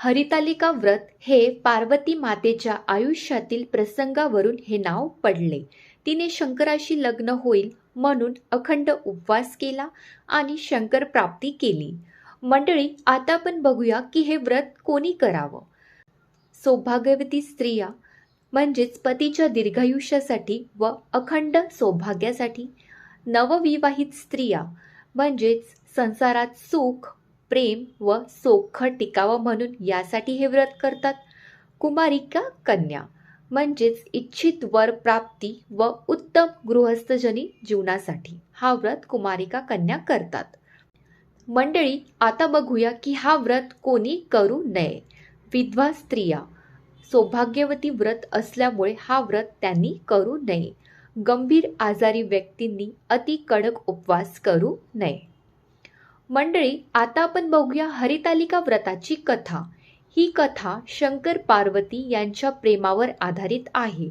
हरितालिका व्रत हे पार्वती मातेच्या आयुष्यातील प्रसंगावरून हे नाव पडले. तिने शंकराशी लग्न होईल म्हणून अखंड उपवास केला आणि शंकर प्राप्ती केली. मंडळी आता आपण बघूया की हे व्रत कोणी करावं. सौभाग्यवती स्त्रिया म्हणजेच पतीच्या दीर्घायुष्यासाठी व अखंड सौभाग्यासाठी नवविवाहित स्त्रिया म्हणजेच संसारात सुख प्रेम व सोख टिकावं म्हणून यासाठी हे व्रत करतात. कुमारिका कन्या म्हणजेच इच्छित वर प्राप्ती व उत्तम गृहस्थजनी जीवनासाठी हा व्रत कुमारिका कन्या करतात. मंडळी आता बघूया की हा व्रत कोणी करू नये. विधवा स्त्रिया सौभाग्यवती व्रत असल्यामुळे हा व्रत त्यांनी करू नये. गंभीर आजारी व्यक्तींनी अति कडक उपवास करू नये. मंडळी आता आपण बघूया हरितालिका व्रताची कथा. ही कथा शंकर पार्वती यांच्या प्रेमावर आधारित आहे.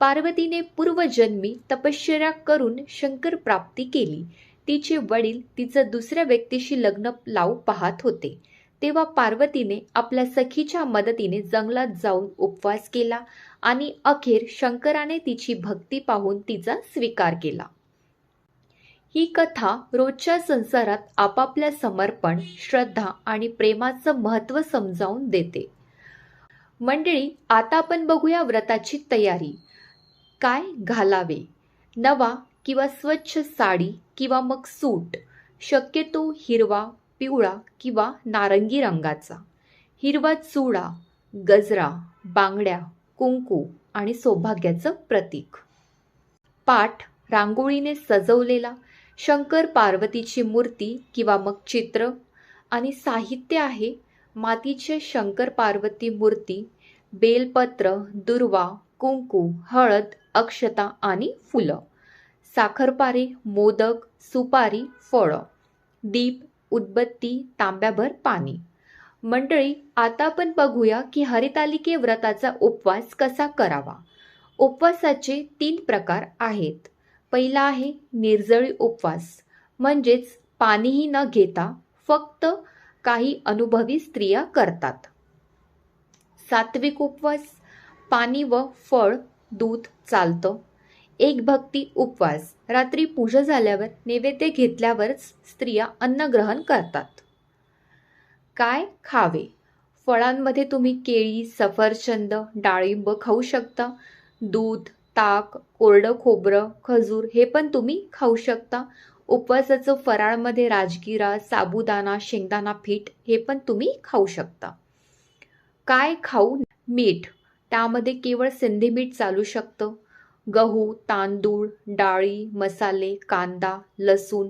पार्वतीने पूर्वजन्मी तपश्चर्या करून शंकर प्राप्ती केली. तिचे वडील तिचं दुसऱ्या व्यक्तीशी लग्न लावू पाहत होते. तेव्हा पार्वतीने आपल्या सखीच्या मदतीने जंगलात जाऊन उपवास केला आणि अखेर शंकराने तिची भक्ती पाहून तिचा स्वीकार केला. ही कथा रोजच्या संसारात आपापल्या समर्पण श्रद्धा आणि प्रेमाचं महत्त्व समजावून देते. मंडळी आता आपण बघूया व्रताची तयारी. काय घालावे? नवा किंवा स्वच्छ साडी किंवा मग सूट? शक्यतो हिरवा पिवळा किंवा नारंगी रंगाचा. हिरवा चुडा गजरा बांगड्या कुंकू आणि सौभाग्याचं प्रतीक. पाठ रांगोळीने सजवलेला शंकर पार्वतीची मूर्ती किंवा मग चित्र आणि साहित्य आहे. मातीचे शंकर पार्वती मूर्ती बेलपत्र दुर्वा कुंकू हळद अक्षता आणि फुलं. साखरपारे मोदक सुपारी फळं. दीप उदबत्ती तांब्याभर पाणी. मंडळी आता आपण बघूया की हरितालिके व्रताचा उपवास कसा करावा. उपवासाचे तीन प्रकार आहेत. पहिला आहे निर्जळी उपवास. म्हणजेच पाणीही न घेता फक्त काही अनुभवी स्त्रिया करतात. सात्विक उपवास पाणी व फळ दूध चालतं. एक भक्ती उपवास. रात्री पूजा झाल्यावर नैवेद्य घेतल्यावरच स्त्रिया अन्न ग्रहण करतात. काय खावे? फळांमध्ये तुम्ही केळी सफरचंद डाळिंब खाऊ शकता. दूध ताक कोरडं खोबरं खजूर हे पण तुम्ही खाऊ शकता. उपवासाचं फराळमध्ये राजगिरा साबुदाणा शेंगदाणा पीठ हे पण तुम्ही खाऊ शकता. काय खाऊ मीठ. त्यामध्ये केवळ सिंधी मीठ चालू शकतं. गहू तांदूळ डाळी मसाले कांदा लसूण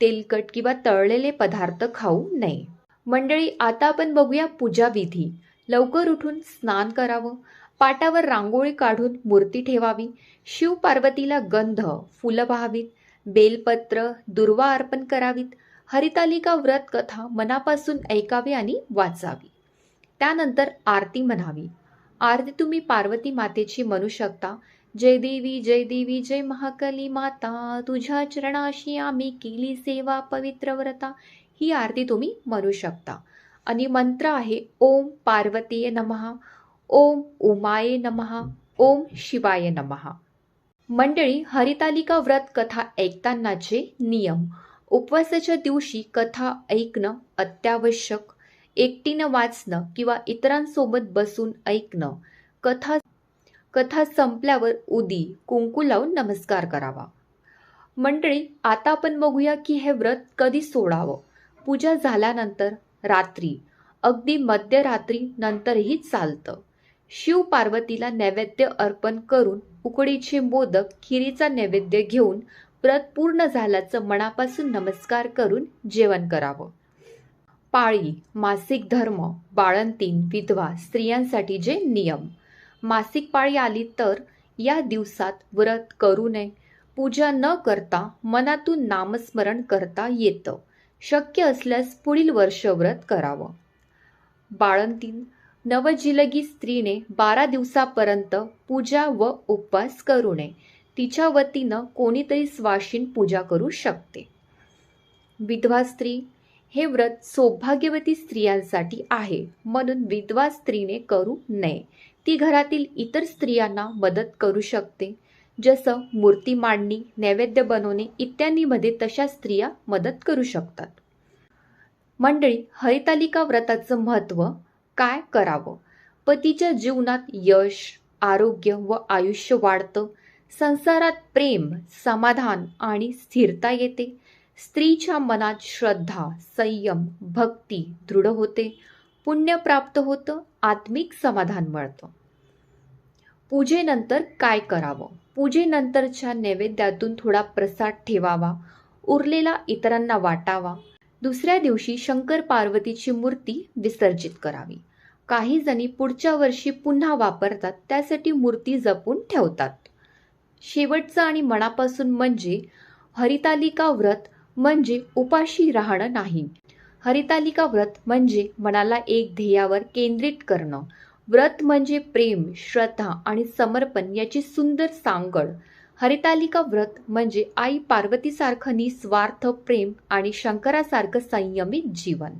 तेलकट किंवा तळलेले पदार्थ खाऊ नये. मंडळी आता आपण बघूया पूजा विधी. लवकर उठून स्नान करावं. पाटावर रांगोळी काढून मूर्ती ठेवावी शिव पार्वतीला गंध फुलं व्हावीत बेलपत्र दुर्वा अर्पण करावीत हरितालिका व्रत कथा मनापासून ऐकावी आणि वाचावी. त्यानंतर आरती म्हणावी. आरती तुम्ही पार्वती मातेची म्हणू शकता. जय देवी जय देवी जय महाकाली माता तुझ्या चरणाशी आम्ही केली सेवा पवित्र व्रता ही आरती तुम्ही म्हणू शकता. आणि मंत्र आहे ओम पार्वतीय नमहा ओम उमाये नमहा ओम शिवाय नमहा मंडळी हरितालिका व्रत कथा ऐकतानाचे नियम. उपवासाच्या दिवशी कथा ऐकणं अत्यावश्यक. एकटीनं वाचणं किंवा इतरांसोबत बसून ऐकणं. कथा कथा संपल्यावर उदी कुंकू लावून नमस्कार करावा. मंडळी आता आपण बघूया की हे व्रत कधी सोडावं? पूजा झाल्यानंतर रात्री. अगदी मध्यरात्री नंतरही चालतं. शिव पार्वतीला नैवेद्य अर्पण करून उकडीचे मोदक खिरीचा नैवेद्य घेऊन व्रत पूर्ण झाल्याचं मनापासून नमस्कार करून जेवण करावं. पाळी मासिक धर्म बाळंतीन विधवा स्त्रियांसाठी जे नियम. मासिक पाळी आली तर या दिवसात व्रत करू नये. पूजा न करता मनातून नामस्मरण करता येतं. शक्य असल्यास पुढील वर्ष व्रत करावं. बाळंतीन नवजिलगी स्त्रीने बारा दिवसापर्यंत पूजा व उपवास करू नये. तिच्या वतीनं कोणीतरी स्वाशीन पूजा करू शकते. विधवा स्त्री हे व्रत सौभाग्यवती स्त्रियांसाठी आहे म्हणून विधवा स्त्रीने करू नये. ती घरातील इतर स्त्रियांना मदत करू शकते. जसं मूर्ती मांडणी नैवेद्य बनवणे इत्यादीमध्ये तशा स्त्रिया मदत करू शकतात. मंडळी हरितालिका व्रताचं महत्त्व काय करावं? पतीच्या जीवनात यश आरोग्य व आयुष्य वाढतं. संसारात प्रेम समाधान आणि स्थिरता येते. स्त्रीच्या मनात श्रद्धा संयम भक्ती दृढ होते. पुण्य प्राप्त होतं आत्मिक समाधान मिळतं. पूजेनंतर काय करावं? पूजेनंतरच्या नैवेद्यातून थोडा प्रसाद ठेवावा. उरलेला इतरांना वाटावा. दुसऱ्या दिवशी शंकर पार्वतीची मूर्ती विसर्जित करावी. काही जणी पुढच्या वर्षी पुन्हा वापरतात त्यासाठी मूर्ती जपून ठेवतात. शेवटचं आणि मनापासून म्हणजे हरितालिका व्रत म्हणजे उपाशी राहणं नाही. हरितालिका व्रत म्हणजे मनाला एक ध्येयावर केंद्रित करणं. व्रत म्हणजे प्रेम श्रद्धा आणि समर्पण याची सुंदर सांगड हरितालिका व्रत म्हणजे आई पार्वतीसारखं निस्वार्थ प्रेम आणि शंकरासारखं संयमित जीवन.